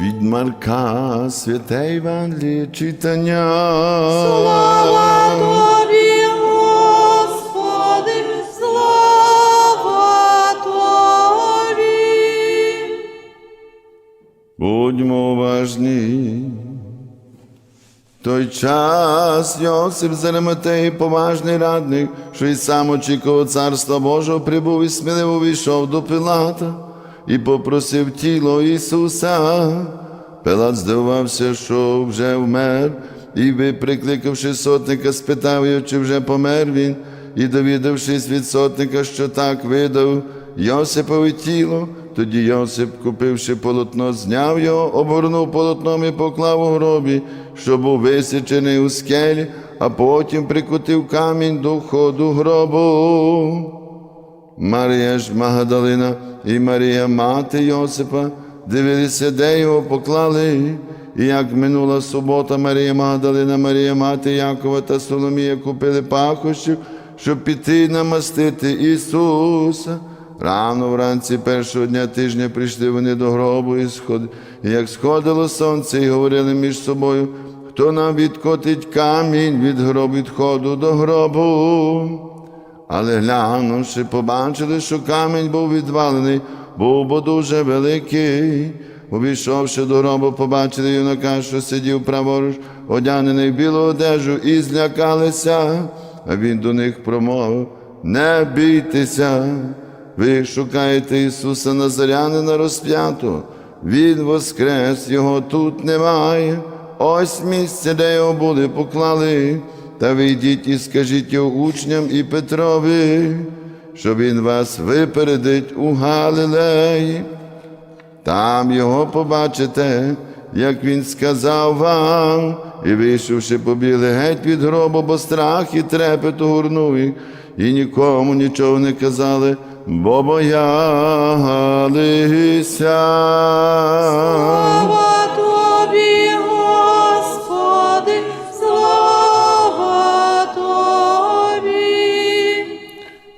від Марка святе Євангеліє читання. Слава Тобі, Господи, слава Тобі. Будьмо уважні. Той час Йосип з поважний радник, що й сам очікував царства Божого, прибув і сміливо війшов до Пилата і попросив тіло Ісуса. Пилат здивувався, що вже вмер, і, прикликавши сотника, спитав його, чи вже помер він, і, довідавшись від сотника, що так видав Йосипове тіло, тоді Йосип, купивши полотно, зняв його, обгорнув полотном і поклав у гробі, що був висічений у скелі, а потім прикутив камінь до входу гробу. Марія ж Магдалина і Марія, мати Йосипа, дивилися, де його поклали. І як минула субота, Марія Магдалина, Марія, мати Якова та Соломія купили пахощів, щоб піти намастити Ісуса. Рано вранці першого дня тижня прийшли вони до гробу, і, сход... і як сходило сонце, і говорили між собою, хто нам відкотить камінь від гробу відходу до гробу. Але глянувши, побачили, що камінь був відвалений, був бо дуже великий. Увійшовши до гробу, побачили юнака, що сидів праворуч, одягнений в білу одежу, і злякалися. А він до них промовив: Не бійтеся, ви шукаєте Ісуса Назарянина розп'ятого. Він воскрес, його тут немає. Ось місце, де його були поклали. Та ви йдіть і скажіть його учням і Петрові, що він вас випередить у Галилеї. Там його побачите, як він сказав вам, і вийшовши, побігли геть від гробу, бо страх і трепет огорнув і нікому нічого не казали, бо боялися. Слава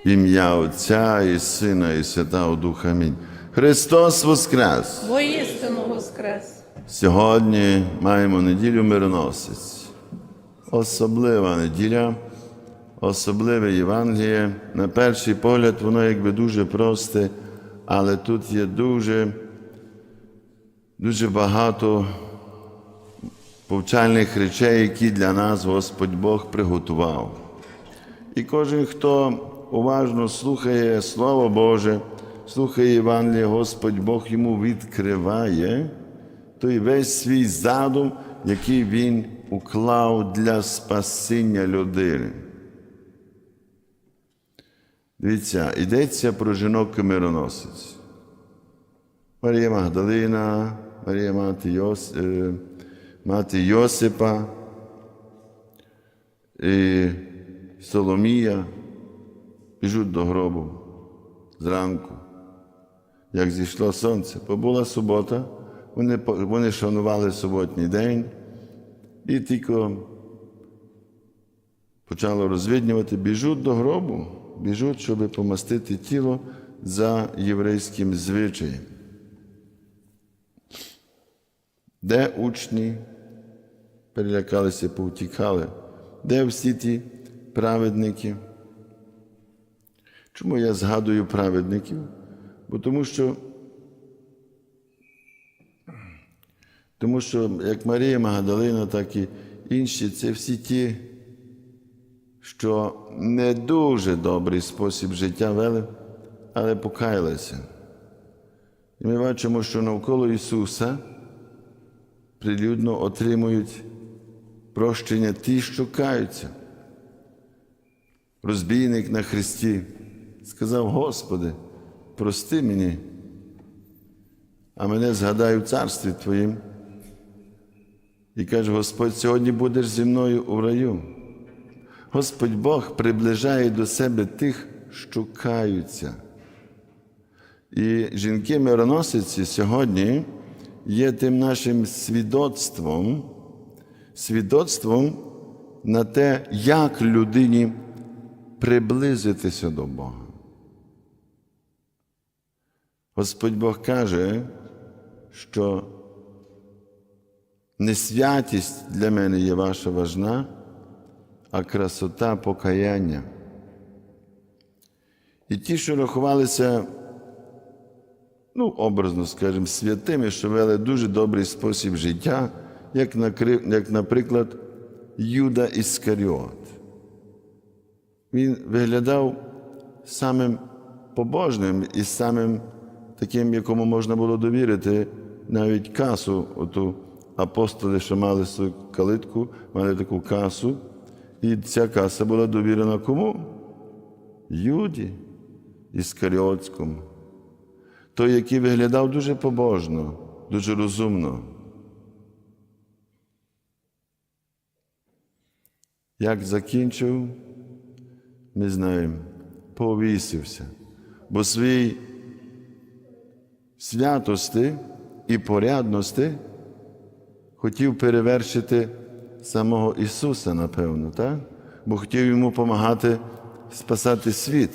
Ім'я Отця і Сина, і Святого Духа. Амінь. Христос Воскрес! Воістину воскрес. Сьогодні маємо неділю мироносець. Особлива неділя, особливе Євангеліє. На перший погляд, воно якби дуже просте, але тут є дуже, дуже багато повчальних речей, які для нас Господь Бог приготував. І кожен, хто уважно слухає Слово Боже, слухає Євангеліє, Господь Бог йому відкриває той весь свій задум, який Він уклав для спасіння людини. Дивіться, йдеться про жінок мироносець. Марія Магдалина, Марія мати, Йос, е, мати Йосипа, і Соломія біжуть до гробу зранку. Як зійшло сонце, бо була субота, вони, вони шанували суботній день і тільки почало розвіднювати, біжуть до гробу, біжуть, щоб помастити тіло за єврейським звичаєм. Де учні перелякалися, повтікали, де всі ті праведники? Чому я згадую праведників? Бо тому що, тому що як Марія Магдалина, так і інші, це всі ті, що не дуже добрий спосіб життя вели, але покаялися. І ми бачимо, що навколо Ісуса прилюдно отримують прощення ті, що каються. Розбійник на Христі сказав: Господи, прости мені, а мене згадай в царстві Твоїм. І каже, Господь, сьогодні будеш зі мною у раю. Господь Бог приближає до себе тих, що каються. І жінки мироносиці сьогодні є тим нашим свідоцтвом, свідоцтвом на те, як людині приблизитися до Бога. Господь Бог каже, що Не святість для мене є ваша важна, а красота покаяння. І ті, що рахувалися, ну, образно скажемо, святими, що вели дуже добрий спосіб життя, як, як наприклад, Юда Іскаріот. Він виглядав самим побожним і самим таким, якому можна було довірити навіть касу. Оту апостоли, що мали свою калитку, мали таку касу, і ця каса була довірена кому? Юді Іскаріотському. Той, який виглядав дуже побожно, дуже розумно. Як закінчив, ми знаємо, повісився, бо свої святости і порядності хотів перевершити самого Ісуса, напевно, так? бо хотів йому допомагати спасати світ,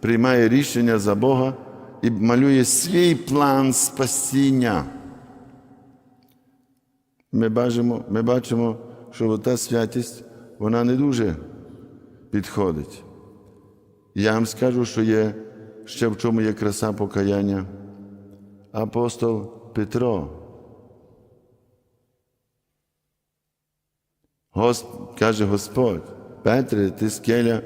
приймає рішення за Бога і малює свій план спасіння. Ми бачимо, ми бачимо, що та святість вона не дуже підходить. Я вам скажу, що є ще в чому є краса покаяння. Апостол Петро. Гос... Каже Господь, Петре, ти скеля,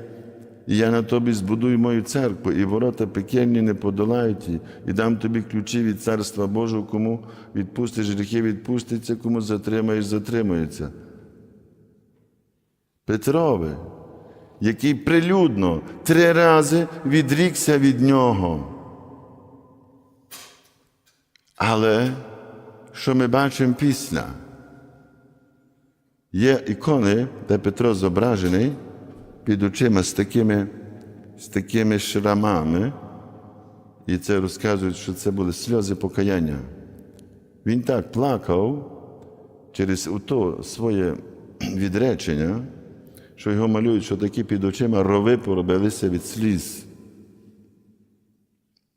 і я на тобі збудую мою церкву, і ворота пекельні не подолають її, і дам тобі ключі від Царства Божого, кому відпустиш гріхи, відпуститься, кому затримаєш, затримається. Петрове, який прилюдно три рази відрікся від нього. Але що ми бачимо після? Є ікони, де Петро зображений під очима з такими, з такими шрамами, і це розказують, що це були сльози покаяння. Він так плакав через то своє відречення, що його малюють, що такі під очима рови поробилися від сліз.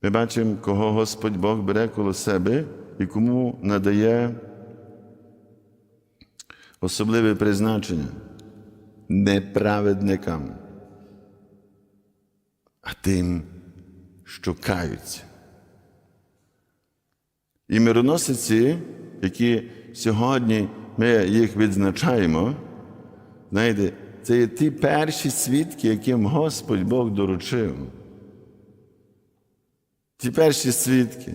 Ми бачимо, кого Господь Бог бере коло себе і кому надає особливе призначення неправедникам, а тим, що каються. І мироносиці, які сьогодні ми їх відзначаємо, знаєте, це є ті перші свідки, яким Господь Бог доручив. Ті перші свідки,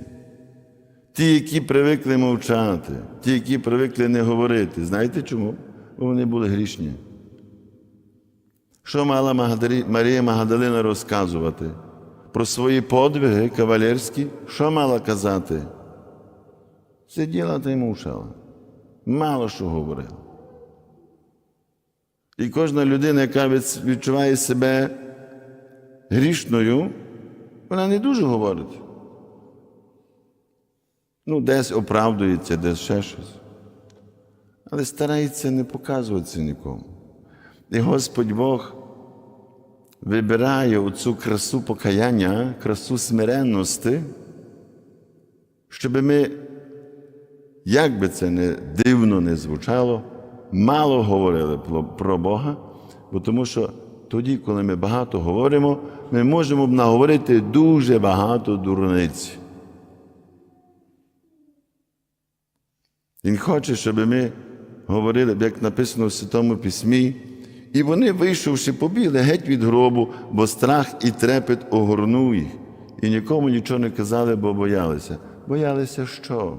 ті, які привикли мовчати, ті, які привикли не говорити. Знаєте чому? Бо вони були грішні. Що мала Марія Магдалина розказувати? Про свої подвиги кавалерські? Що мала казати? Сиділа та й мовчала. Мало що говорила. І кожна людина, яка відчуває себе грішною, вона не дуже говорить. Ну, десь оправдується, десь ще щось. Але старається не показуватися нікому. І Господь Бог вибирає оцю красу покаяння, красу смиренності, щоб ми, як би це не дивно не звучало, мало говорили про- Бога, бо тому що тоді, коли ми багато говоримо, ми можемо б наговорити дуже багато дурниць. Він хоче, щоб ми говорили, як написано в Святому Письмі, і вони, вийшовши, побігли геть від гробу, бо страх і трепет огорнув їх, і нікому нічого не казали, бо боялися. Боялися що?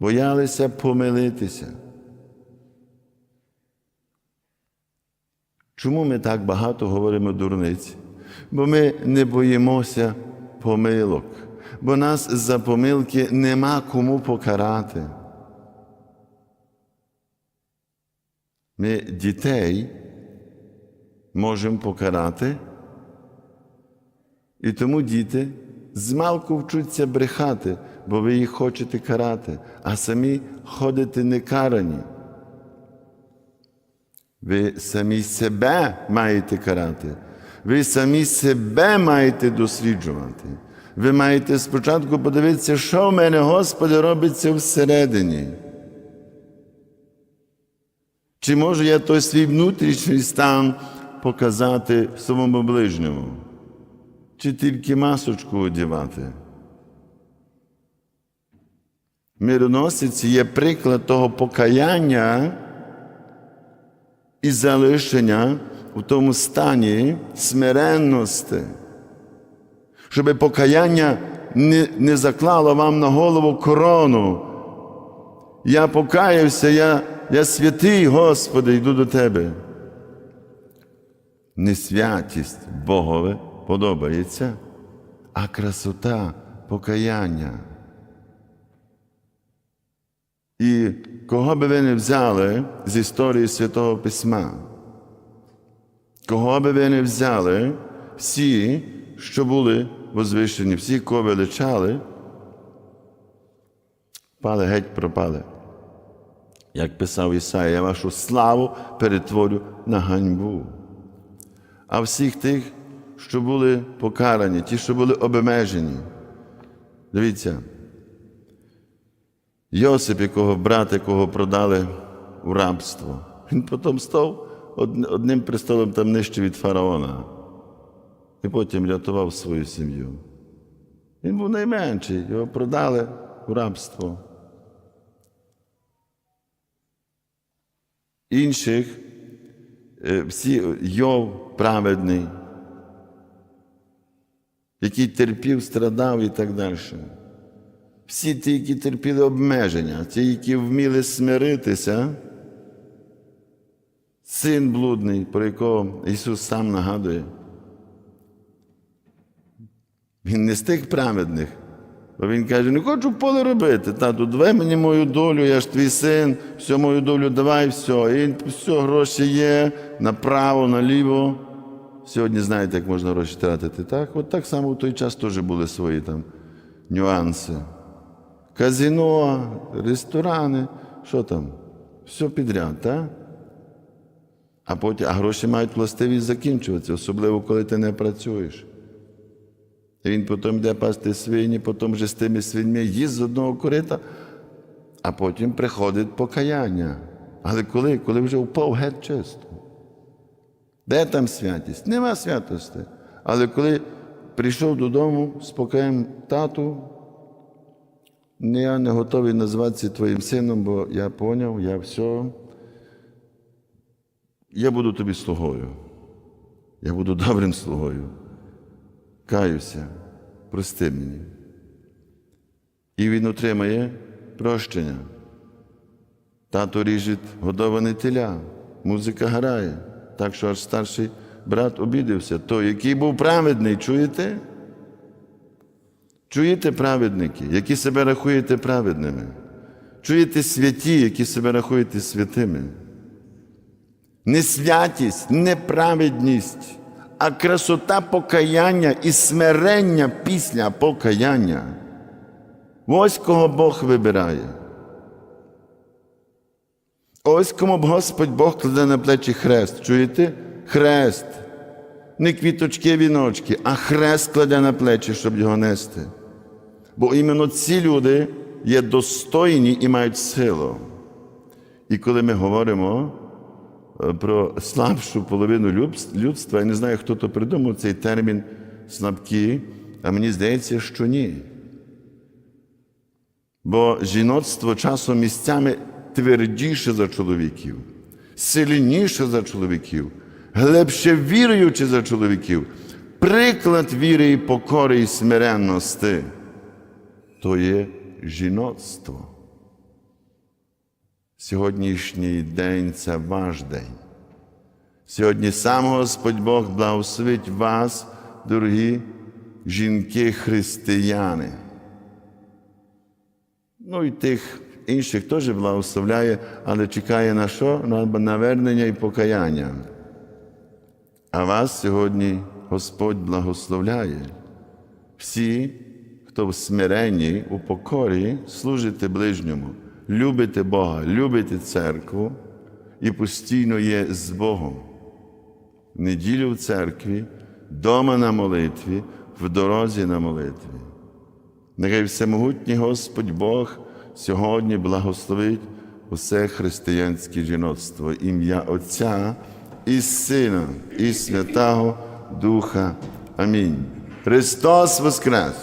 Боялися помилитися. Чому ми так багато говоримо дурниці? Бо ми не боїмося помилок, бо нас за помилки нема кому покарати. Ми дітей можемо покарати, і тому діти змалку вчуться брехати, бо ви їх хочете карати, а самі ходите некарані. Ви самі себе маєте карати. Ви самі себе маєте досліджувати. Ви маєте спочатку подивитися, що в мене, Господи, робиться всередині. Чи можу я той свій внутрішній стан показати своєму ближньому? Чи тільки масочку одягати? Мироносиці є приклад того покаяння і залишення у тому стані смиренності, щоб покаяння не, не заклало вам на голову корону. Я покаявся, я, я святий, Господи, йду до Тебе. Не святість Богове подобається, а красота покаяння. І кого би ви не взяли з історії Святого Письма, кого би ви не взяли, всі, що були возвишені, всі, кого величали, пали геть пропали. Як писав Ісая, я вашу славу перетворю на ганьбу. А всіх тих, що були покарані, ті, що були обмежені. Дивіться, Йосип, якого брат, якого продали у рабство, він потім став одним престолом там нижче від фараона. І потім рятував свою сім'ю. Він був найменший, його продали у рабство. Інших, е, всі Йов праведний, який терпів, страдав і так далі. Всі ті, які терпіли обмеження, ті, які вміли смиритися, син блудний, про якого Ісус сам нагадує. Він не з тих праведних. Бо він каже, не хочу поле робити. Тату, давай мені мою долю, я ж твій син, всю мою долю давай, все. І все, гроші є направо, наліво. Сьогодні знаєте, як можна гроші тратити. Так? От так само в той час теж були свої там нюанси. Казино, ресторани, що там? Все підряд, так? А потім, а гроші мають властивість закінчуватися, особливо коли ти не працюєш. І він потім йде пасти свині, потім вже з тими свиньми їсть з одного корита, а потім приходить покаяння. Але коли? Коли вже впав геть чисто. Де там святість? Нема святості. Але коли прийшов додому з тату, я не готовий називатися твоїм сином, бо я поняв, я все. Я буду тобі слугою. Я буду добрим слугою. Каюся, прости мені. І він отримає прощення. Тато ріжить годоване теля, музика грає, так що аж старший брат обідався. Той, який був праведний, чуєте? Чуєте праведники, які себе рахуєте праведними? Чуєте святі, які себе рахуєте святими? Не святість, не праведність, а красота покаяння і смирення після покаяння. Ось кого Бог вибирає. Ось кому Господь Бог кладе на плечі хрест. Чуєте? Хрест. Не квіточки, віночки, а хрест кладе на плечі, щоб його нести. Бо іменно ці люди є достойні і мають силу. І коли ми говоримо е, про слабшу половину людства, я не знаю, хто то придумав цей термін слабкі, а мені здається, що ні. Бо жіноцтво часом місцями твердіше за чоловіків, сильніше за чоловіків, глибше віруючи за чоловіків, приклад віри і покори і смиренності то є жіноцтво. Сьогоднішній день це ваш день. Сьогодні сам Господь Бог благословить вас, дорогі жінки-християни. Ну і тих інших теж благословляє, але чекає на що? На навернення і покаяння. А вас сьогодні Господь благословляє. Всі, хто в смиренні, у покорі служите ближньому, любите Бога, любите церкву і постійно є з Богом. Неділю в церкві, дома на молитві, в дорозі на молитві. Нехай всемогутній Господь Бог сьогодні благословить усе християнське жіноцтво, ім'я Отця і Сина, і Святого Духа. Амінь. Христос Воскрес!